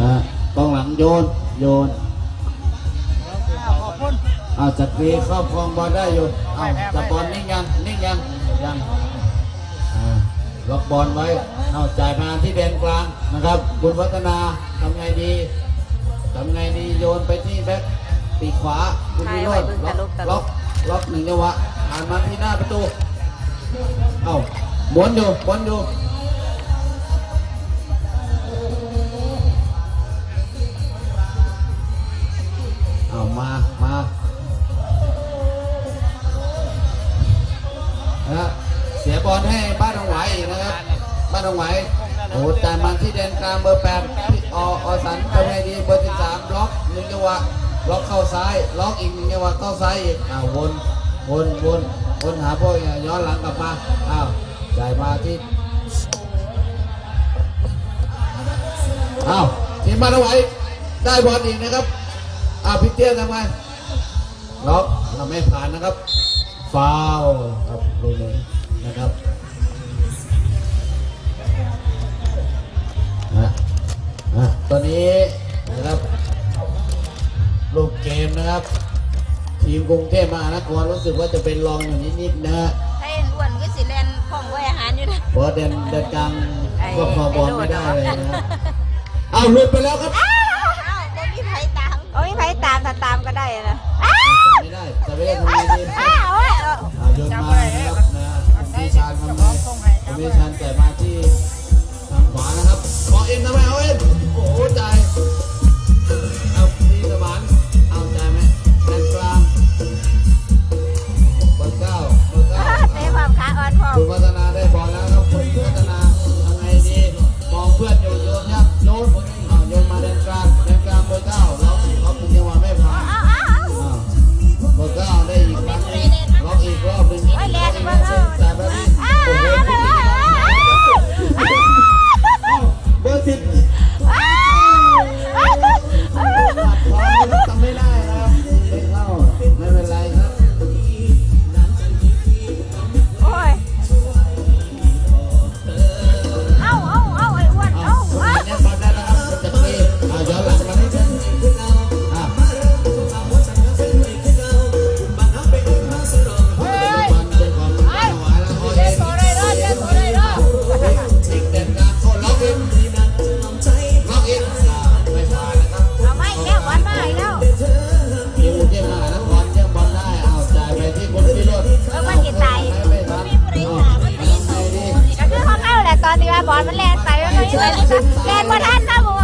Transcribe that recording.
นะกองหลังโยน โยนขอบคุณเอาจักรีครอบครองบอลได้อยู่เอาจับบอลนิ่งยังนิ่งยังยังอ่าล็อกบอลไว้เอาจ่ายมาที่แดนกลางนะครับคุณวัฒนาทำไงดีทำไงดีโยนไปที่แบ็คปีกขวาคุณวิโรจน์ล็อกล็อกล็อกหนึ่งจังหวะผ่านมาที่หน้าประตู เอาบอลอยู่บอลอยู่ บอลให้บ้านหนองไหวอีกนะครับบ้านหนองไหวโอ้จ่มาที่แดนกลางเบอร์แปดพี่ออสันทำไงดีเบอร์สิบสามล็อกหนึ่งจังหวะล็อกเข้าซ้ายล็อกอีกหนึ่งจังหวะเข้าซ้ายอีกอ้าววนวนวนวนหาพวกย้อนหลังกลับมาอ้าวจ่ายมาที่อ้าวทีมบ้านหนองไหวได้บอลอีกนะครับอ้าวพี่เตี้ยทำไงล็อกเราไม่ผ่านนะครับฟาวครับลูกนี้ นะครับนะนะตอนนี้นะครับลูกเกมนะครับ ทีมกรุงเทพมหานครรู้สึกว่าจะเป็นรองอยู่นิดๆนะฮะให้อ้วนก็สิแลนของไว้อาหารอยู่นะเพราะเดินเดินกลางไอ้ก็พอบอลไม่ได้เลยไอ้นะโดดเอาหลุดไปแล้วครับอ้าวบ่ บอลมันแลนไปมันไม่ไปแลนบ่ทันนะมึง